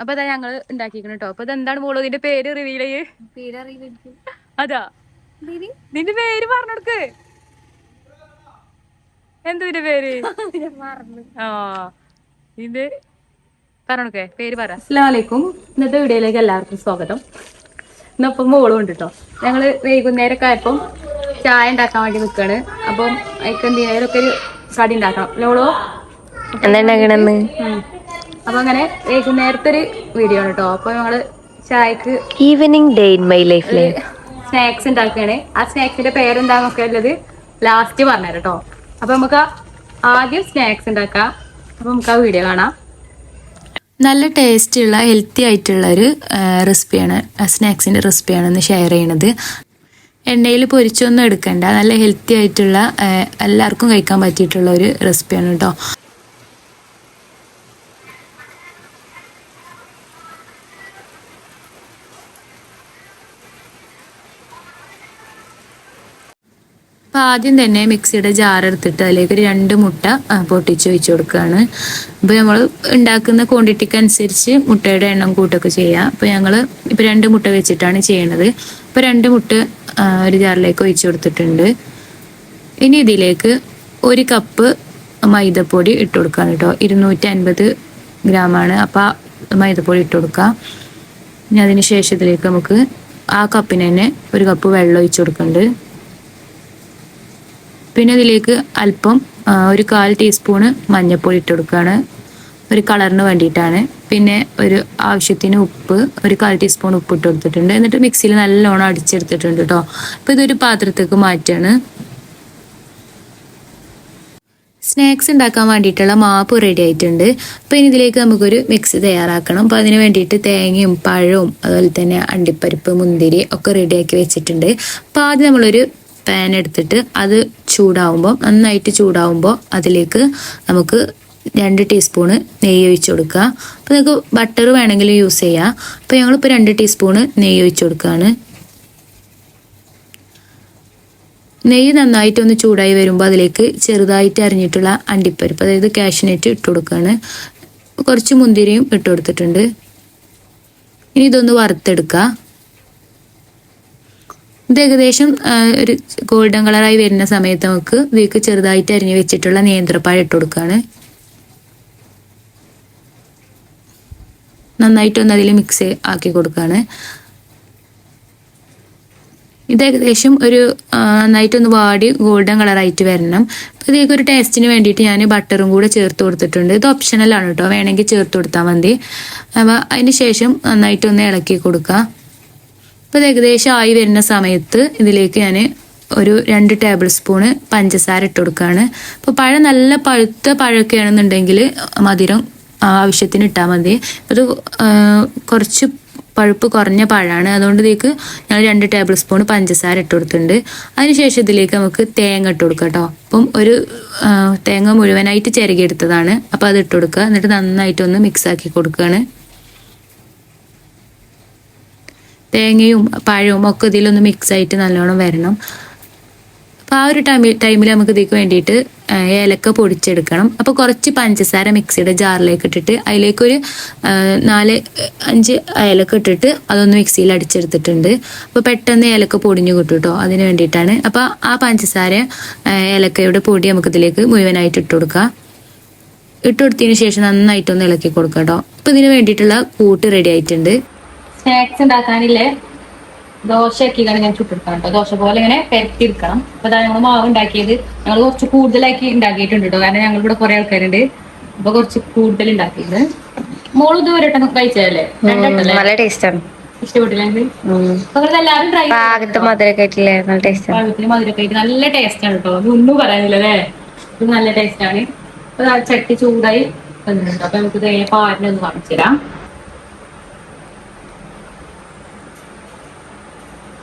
അപ്പൊ അതാ ഞങ്ങൾ ഉണ്ടാക്കിക്കണം കേട്ടോ അപ്പൊ ഇതെന്താണ് മോളോ ഇതിന്റെ പേര് റിവീൽ ചെയ്യ്. അതാ. നിന്റെ പേര് പറഞ്ഞെടുക്ക്. എന്താ ഇതിന്റെ പേര്? ആ. ഇത് പറഞ്ഞോക്കെ പേര് പറ. അസ്സലാമലൈക്കും ഇന്നത്തെ വീഡിയോയിലേക്ക് എല്ലാവർക്കും സ്വാഗതം. ഇന്നപ്പം മോളും ഉണ്ട് കേട്ടോ ഞങ്ങൾ വൈകുന്നേരമൊക്കെ ആയപ്പം ചായ ഉണ്ടാക്കാൻ വേണ്ടി നിൽക്കാണ് അപ്പം അതിക്ക് എന്തിനേലൊക്കെ ഒരു കടി ഉണ്ടാക്കണം. ലോളോ എന്തുണ്ടാക്കണെന്ന് ഉം. അപ്പൊ അങ്ങനെ വൈകുന്നേരത്തെ ഒരു വീഡിയോ ആണ് കേട്ടോ അപ്പൊ ഞങ്ങൾ ചായക്ക് ഈവനിങ് ഡേ ഇൻ മൈ ലൈഫിലെ സ്നാക്സ് ഉണ്ടാക്കുകയാണ് ആ സ്നാക്സിന്റെ പേരെന്താന്നൊക്കെ ഉള്ളത് ലാസ്റ്റ് പറഞ്ഞു കേട്ടോ അപ്പൊ നമുക്ക് ആദ്യം സ്നാക്സ് ഉണ്ടാക്കാം അപ്പൊ നമുക്ക് ആ വീഡിയോ കാണാം. നല്ല ടേസ്റ്റുള്ള ഹെൽത്തി ആയിട്ടുള്ള ഒരു റെസിപ്പിയാണ് സ്നാക്സിന്റെ റെസിപ്പിയാണ് ഇന്ന് ഷെയർ ചെയ്യണത്. എണ്ണയിൽ പൊരിച്ചൊന്നും എടുക്കണ്ട. നല്ല ഹെൽത്തി ആയിട്ടുള്ള എല്ലാവർക്കും കഴിക്കാൻ പറ്റിയിട്ടുള്ള ഒരു റെസിപ്പിയാണ് കേട്ടോ അപ്പോൾ ആദ്യം തന്നെ മിക്സിയുടെ ജാർ എടുത്തിട്ട് അതിലേക്ക് ഒരു രണ്ട് മുട്ട പൊട്ടിച്ച് വെച്ച് കൊടുക്കുകയാണ്. അപ്പോൾ നമ്മൾ ഉണ്ടാക്കുന്ന ക്വാണ്ടിറ്റിക്ക് അനുസരിച്ച് മുട്ടയുടെ എണ്ണം കൂട്ടൊക്കെ ചെയ്യാം. അപ്പോൾ ഞങ്ങൾ ഇപ്പൊ രണ്ട് മുട്ട വെച്ചിട്ടാണ് ചെയ്യണത്. അപ്പോൾ രണ്ട് മുട്ട ഒരു ജാറിലേക്ക് ഒഴിച്ചു കൊടുത്തിട്ടുണ്ട്. ഇനി ഇതിലേക്ക് ഒരു കപ്പ് മൈദപ്പൊടി ഇട്ട് കൊടുക്കാം കേട്ടോ. ഇരുന്നൂറ്റി അൻപത് ഗ്രാമാണ് അപ്പോൾ മൈദപ്പൊടി ഇട്ട് കൊടുക്കാം. ഇനി അതിന് ശേഷം ഇതിലേക്ക് നമുക്ക് ആ കപ്പിന് തന്നെ ഒരു കപ്പ് വെള്ളം ഒഴിച്ചു കൊടുക്കുന്നുണ്ട്. പിന്നെ ഇതിലേക്ക് അല്പം ഒരു കാൽ ടീസ്പൂണ് മഞ്ഞൾപ്പൊടി ഇട്ട് കൊടുക്കുകയാണ്. ഒരു കളറിന് വേണ്ടിയിട്ടാണ്. പിന്നെ ഒരു ആവശ്യത്തിന് ഉപ്പ് ഒരു കാൽ ടീസ്പൂൺ ഉപ്പ് ഇട്ട് കൊടുത്തിട്ടുണ്ട്. എന്നിട്ട് മിക്സിയിൽ നല്ലോണം അടിച്ചെടുത്തിട്ടുണ്ട് കേട്ടോ അപ്പോൾ ഇതൊരു പാത്രത്തേക്ക് മാറ്റാണ് സ്നാക്സ് ഉണ്ടാക്കാൻ വേണ്ടിയിട്ടുള്ള മാപ്പ് റെഡി ആയിട്ടുണ്ട്. അപ്പോൾ ഇനി ഇതിലേക്ക് നമുക്കൊരു മിക്സ് തയ്യാറാക്കണം. അപ്പോൾ അതിന് വേണ്ടിയിട്ട് തേങ്ങയും പഴവും അതുപോലെ തന്നെ അണ്ടിപ്പരിപ്പ് മുന്തിരി ഒക്കെ റെഡിയാക്കി വെച്ചിട്ടുണ്ട്. അപ്പോൾ ആദ്യം നമ്മളൊരു പാൻ എടുത്തിട്ട് അത് ചൂടാവുമ്പോൾ നന്നായിട്ട് ചൂടാവുമ്പോൾ അതിലേക്ക് നമുക്ക് രണ്ട് ടീസ്പൂണ് നെയ്യ് ഒഴിച്ചു കൊടുക്കുക. അപ്പോൾ നിങ്ങൾക്ക് ബട്ടർ വേണമെങ്കിൽ യൂസ് ചെയ്യാം. അപ്പോൾ ഞങ്ങളിപ്പോൾ രണ്ട് ടീസ്പൂണ് നെയ്യ് ഒഴിച്ചു കൊടുക്കുകയാണ്. നെയ്യ് നന്നായിട്ടൊന്ന് ചൂടായി വരുമ്പോൾ അതിലേക്ക് ചെറുതായിട്ട് അരിഞ്ഞിട്ടുള്ള അണ്ടിപ്പരിപ്പ് അതായത് കാഷ്നറ്റ് ഇട്ട് കൊടുക്കുകയാണ്. കുറച്ച് മുന്തിരിയും ഇട്ട് കൊടുത്തിട്ടുണ്ട്. ഇനി ഇതൊന്ന് വറുത്തെടുക്കുക. ഇത് ഏകദേശം ഒരു ഗോൾഡൻ കളറായി വരുന്ന സമയത്ത് നമുക്ക് ഇതിലേക്ക് ചെറുതായിട്ട് അരിഞ്ഞു വെച്ചിട്ടുള്ള നേന്ത്രപ്പഴം ഇട്ട് കൊടുക്കുകയാണ് നന്നായിട്ടൊന്ന് അതിൽ മിക്സ് ആക്കി കൊടുക്കുകയാണ് ഇത് ഏകദേശം ഒരു നന്നായിട്ടൊന്ന് വാടി ഗോൾഡൻ കളറായിട്ട് വരണം. ഇതിലേക്ക് ഒരു ടേസ്റ്റിന് വേണ്ടിയിട്ട് ഞാൻ ബട്ടറും കൂടെ ചേർത്ത് കൊടുത്തിട്ടുണ്ട്. ഇത് ഓപ്ഷണലാണ് കേട്ടോ. വേണമെങ്കിൽ ചേർത്ത് കൊടുത്താൽ മതി. അപ്പോൾ അതിന് ശേഷം നന്നായിട്ടൊന്ന് ഇളക്കി കൊടുക്കുക അപ്പോൾ ഇത് ഏകദേശം ആയി വരുന്ന സമയത്ത് ഇതിലേക്ക് ഞാൻ ഒരു രണ്ട് ടേബിൾ സ്പൂണ് പഞ്ചസാര ഇട്ട് കൊടുക്കുകയാണ് അപ്പോൾ പഴം നല്ല പഴുത്ത പഴമൊക്കെ ആണെന്നുണ്ടെങ്കിൽ മധുരം ആവശ്യത്തിന് ഇട്ടാൽ മതി. അത് കുറച്ച് പഴുപ്പ് കുറഞ്ഞ പഴമാണ്. അതുകൊണ്ട് ഇതിലേക്ക് ഞാൻ രണ്ട് ടേബിൾ സ്പൂൺ പഞ്ചസാര ഇട്ട് കൊടുത്തിട്ടുണ്ട്. അതിനുശേഷം ഇതിലേക്ക് നമുക്ക് തേങ്ങ ഇട്ട് കൊടുക്കാം കേട്ടോ. അപ്പം ഒരു തേങ്ങ മുഴുവനായിട്ട് ചിരകിയെടുത്തതാണ്. അപ്പോൾ അത് ഇട്ട് കൊടുക്കുക. എന്നിട്ട് നന്നായിട്ടൊന്ന് മിക്സ് ആക്കി കൊടുക്കുകയാണ്. തേങ്ങയും പഴവും ഒക്കെ ഇതിലൊന്ന് മിക്സ് ആയിട്ട് നല്ലോണം വരണം. അപ്പോൾ ആ ഒരു ടൈമിൽ ടൈമിൽ നമുക്ക് ഇതിക്ക് വേണ്ടിയിട്ട് ഏലക്ക പൊടിച്ചെടുക്കണം. അപ്പോൾ കുറച്ച് പഞ്ചസാര മിക്സിയുടെ ജാറിലേക്ക് ഇട്ടിട്ട് അതിലേക്കൊരു നാല് അഞ്ച് ഏലക്ക ഇട്ടിട്ട് അതൊന്ന് മിക്സിയിൽ അടിച്ചെടുത്തിട്ടുണ്ട്. അപ്പോൾ പെട്ടെന്ന് ഏലക്ക പൊടിഞ്ഞു കിട്ടും കേട്ടോ. അതിന് വേണ്ടിയിട്ടാണ്. അപ്പോൾ ആ പഞ്ചസാര ഏലക്കയുടെ പൊടി നമുക്ക് ഇതിലേക്ക് മുഴുവനായിട്ട് ഇട്ട് കൊടുക്കുക ഇട്ട് കൊടുത്തതിന് ശേഷം നന്നായിട്ടൊന്ന് ഇളക്കി കൊടുക്കാം കേട്ടോ. അപ്പോൾ ഇതിന് വേണ്ടിയിട്ടുള്ള കൂട്ട് റെഡി ആയിട്ടുണ്ട്. സ്നാക്സ് ഉണ്ടാക്കാനില്ലേ? ദോശ ആക്കിയാണ് ഞാൻ ചുട്ടെടുക്കാം കേട്ടോ ദോശ പോലെ ഇങ്ങനെ പെരട്ടിയെടുക്കണം അപ്പൊ അതാ ഞങ്ങൾ മാവ് ഉണ്ടാക്കിയത്. ഞങ്ങൾ കുറച്ച് കൂടുതലാക്കി ഉണ്ടാക്കിയിട്ടുണ്ട് കേട്ടോ കാരണം ഞങ്ങൾ ഇവിടെ കുറെ ആൾക്കാരുണ്ട്. അപ്പൊ കുറച്ച് കൂടുതൽ ഉണ്ടാക്കിയത്. മോൾ ഇതുവരെ കഴിച്ചതല്ലേ? നല്ല ടേസ്റ്റ് ആണ്. ഇഷ്ടപ്പെട്ടില്ല അപ്പൊ നിങ്ങൾ എല്ലാവരും ട്രൈ പാകത്ത് മധുരമൊക്കെ ആയിട്ടില്ലേ? നല്ല ടേസ്റ്റ് ആണ്. കേട്ടോ ഒന്നും പറയാനില്ല അല്ലേ ഇത് നല്ല ടേസ്റ്റ് ആണ്. ചട്ടി ചൂടായി വന്നിട്ടുണ്ട്. അപ്പൊ നമുക്ക് പാലിനൊന്ന് കാണിച്ചു തരാം.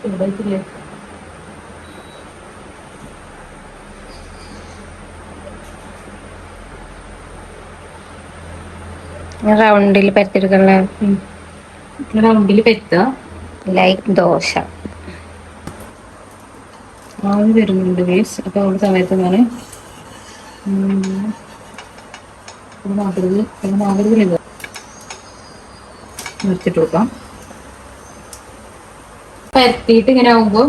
ചൂടായിട്ടില്ലേ റൗണ്ടിൽ പരത്തിയെടുക്കണ റൗണ്ടിൽ പെത്തുക ലൈക്ക് ദോശ. ആവി വരുന്നുണ്ട് വേസ് അപ്പൊ അവിടെ സമയത്ത് ഞാൻ മാതൃക മാതൃക നിർത്തിട്ട് കൊടുക്കാം. പരത്തിയിട്ട് ഇങ്ങനെ ആകുമ്പോ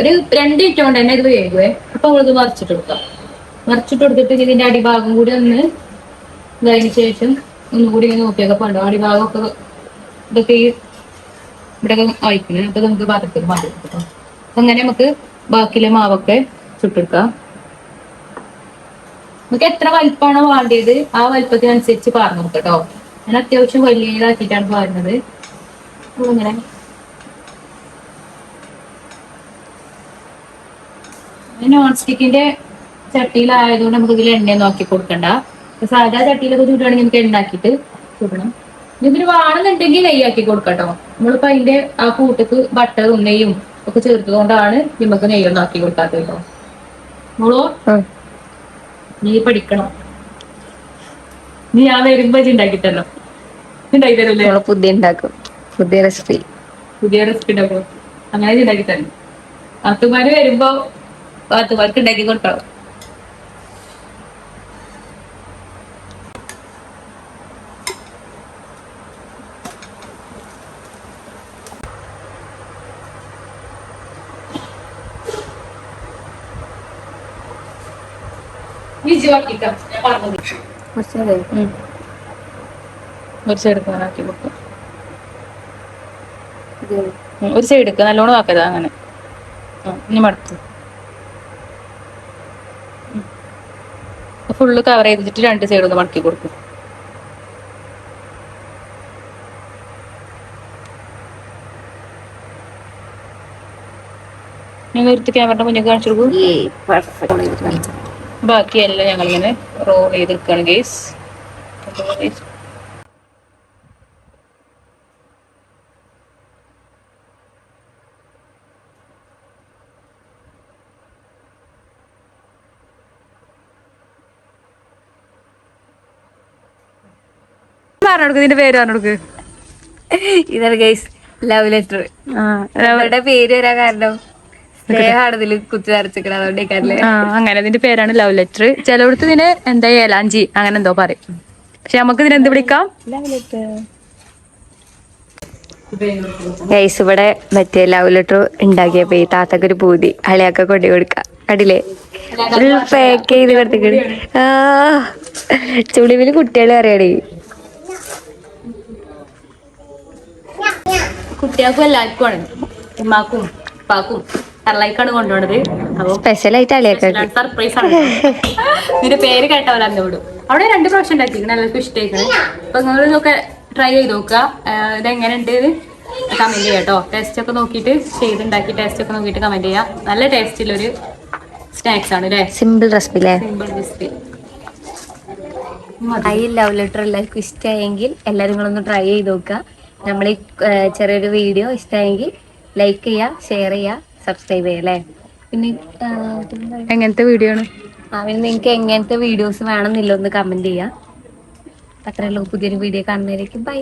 ഒരു രണ്ട് മിനിറ്റ് കൊണ്ട് തന്നെ ഇത് വേകുവേ. അപ്പൊ നമ്മളിത് മറിച്ചിട്ട് കൊടുക്കാം. മറിച്ചിട്ട് കൊടുത്തിട്ട് ഇതിന്റെ അടിഭാഗം കൂടി ഒന്ന് ഇതായതിനു ശേഷം ഒന്നുകൂടി ഇങ്ങനെ നോക്കിയൊക്കെ പണ്ടോ അടിഭാഗമൊക്കെ ഇതൊക്കെ ഈ ഇവിടെ വായിക്കുന്നത് അപ്പൊ നമുക്ക് പാത്രത്തിൽ മാറ്റി കൊടുക്കാം. അങ്ങനെ നമുക്ക് ബാക്കിയിലെ മാവൊക്കെ ചുട്ടെടുക്കാം. നമുക്ക് എത്ര വലിപ്പമാണോ വേണ്ടിയത് ആ വലിപ്പത്തിനനുസരിച്ച് പാർന്നു നോക്കാം കേട്ടോ ഞാൻ അത്യാവശ്യം വലിയതാക്കിയിട്ടാണ് പാരുന്നത്. അപ്പൊ ഇങ്ങനെ നോൺ സ്റ്റിക്കിന്റെ ചട്ടിയിലായതുകൊണ്ട് നമുക്ക് ഇതിൽ എണ്ണ നോക്കി കൊടുക്കണ്ട. സാധാ ചട്ടിയിലൊക്കെ ചൂടുകയാണെങ്കിൽ നമുക്ക് എണ്ണാക്കിയിട്ട് ചൂടണം. ഇതിന് വേണമെന്നുണ്ടെങ്കിൽ നെയ്യാക്കി കൊടുക്കട്ടോ നമ്മളിപ്പോ അതിന്റെ ആ കൂട്ടക്ക് ബട്ടറും നെയ്യും ഒക്കെ ചേർത്തുകൊണ്ടാണ് നമുക്ക് നെയ്യൊന്നും ആക്കി കൊടുക്കാത്തത് കേട്ടോ. മോളോ? നീ പഠിക്കണം. നീ ആ വരുമ്പോ ഉണ്ടാക്കി തരണോ ഉണ്ടാക്കി തരല്ലേ നമ്മൾ പുതിയ ഉണ്ടാക്കും. പുതിയ റെസിപ്പി പുതിയ റെസിപ്പി ഉണ്ടാക്കും. അങ്ങനെ ഉണ്ടാക്കി തരണം അത്തുമാര് വരുമ്പോ പാത്തുമാർക്ക് ഉണ്ടാക്കി കൊടുത്തോ. ഒരു സൈഡ് ആക്കി കൊടുക്കും. ഉം, ഒരു സൈഡ് എടുക്കുക നല്ലോണം ആക്കരുത് അങ്ങനെ. ഇനി മടക്കും. ഫുള്ള് കവർ ചെയ്തിട്ട് രണ്ട് സൈഡ് ഒന്ന് മടക്കി കൊടുക്കും. നിങ്ങൾ എടുത്ത് ക്യാമറയുടെ മുന്നേ കാണിച്ചു കൊടുക്കും. ബാക്കിയെല്ലാം ഞങ്ങളിങ്ങനെ റോൾ ചെയ്തെടുക്കുകയാണ് ഗേസ് പറഞ്ഞെടുക്ക് ഇതിന്റെ പേര് പറഞ്ഞോടുക്ക് ഇതാണ് ഗൈസ് ലവ് ലെറ്റർ അവരുടെ പേര് വരാൻ കാരണം അങ്ങനെ ഇതിന്റെ പേരാണ് ലവ് ലെറ്റർ ചിലവിടത്ത് ഇതിന് എന്താ ഏലാഞ്ചി അങ്ങനെ എന്തോ പറയും. പക്ഷെ നമുക്ക് ഇതിന് എന്ത് വിളിക്കാം? ഗൈസ് ഇവിടെ മറ്റേ ലവ് ലെറ്റർ ഉണ്ടാക്കിയപ്പോ ഈ താത്തക്ക് ഒരു പൂതി. അളിയാക്ക കൊണ്ടു കൊടുക്ക. കണ്ടില്ലേ? പാക്ക് ചെയ്ത് കൊടുത്തിക്കണ് ആ ചുളിവിൽ കുട്ടികളെ അറിയണേ കുട്ടികൾക്കും എല്ലാവർക്കും ആണ്. ഉമ്മാക്കും ഉപ്പാക്കും കറലൈക്കാണ് കൊണ്ടുപോണത്. അപ്പൊ സ്പെഷ്യൽ ആയിട്ട് അളിയാക്ക സർപ്രൈസ് ആണ്. ഇതിന്റെ പേര് കേട്ടവർ അന്നോട് അവിടെ രണ്ട് പ്രാവശ്യം ഉണ്ടാക്കിയിരിക്കണം എല്ലാവർക്കും ഇഷ്ടമായിരിക്കണം അപ്പൊ നിങ്ങൾ ഇതൊക്കെ ട്രൈ ചെയ്ത് നോക്കുക. ഇത് ഇതെങ്ങനെ ഉണ്ട് കമന്റ് ചെയ്യാം കേട്ടോ. ടേസ്റ്റ് ഒക്കെ നോക്കിയിട്ട് ചെയ്തുണ്ടാക്കി ടേസ്റ്റ് ഒക്കെ നോക്കിയിട്ട് കമന്റ് ചെയ്യാം നല്ല ടേസ്റ്റിലൊരു സ്നാക്സ് ആണ് അല്ലേ സിമ്പിൾ റെസിപ്പി അല്ലേ simple recipe I love letter എല്ലാവർക്കും ഇഷ്ടമായെങ്കിൽ എല്ലാവരും നിങ്ങളൊന്ന് ട്രൈ ചെയ്ത് നോക്കുക. നമ്മൾ ഈ ചെറിയൊരു വീഡിയോ ഇഷ്ടമായെങ്കിൽ ലൈക്ക് ചെയ്യുക ഷെയർ ചെയ്യുക സബ്സ്ക്രൈബ് ചെയ്യുക അല്ലേ? പിന്നെ എങ്ങനത്തെ വീഡിയോ ആണ്? ആ പിന്നെ നിങ്ങൾക്ക് എങ്ങനത്തെ വീഡിയോസ് വേണമെന്നില്ല ഒന്ന് കമന്റ് ചെയ്യുക അത്രയല്ലോ പുതിയൊരു വീഡിയോ കാണുന്നതായിരിക്കും ബൈ.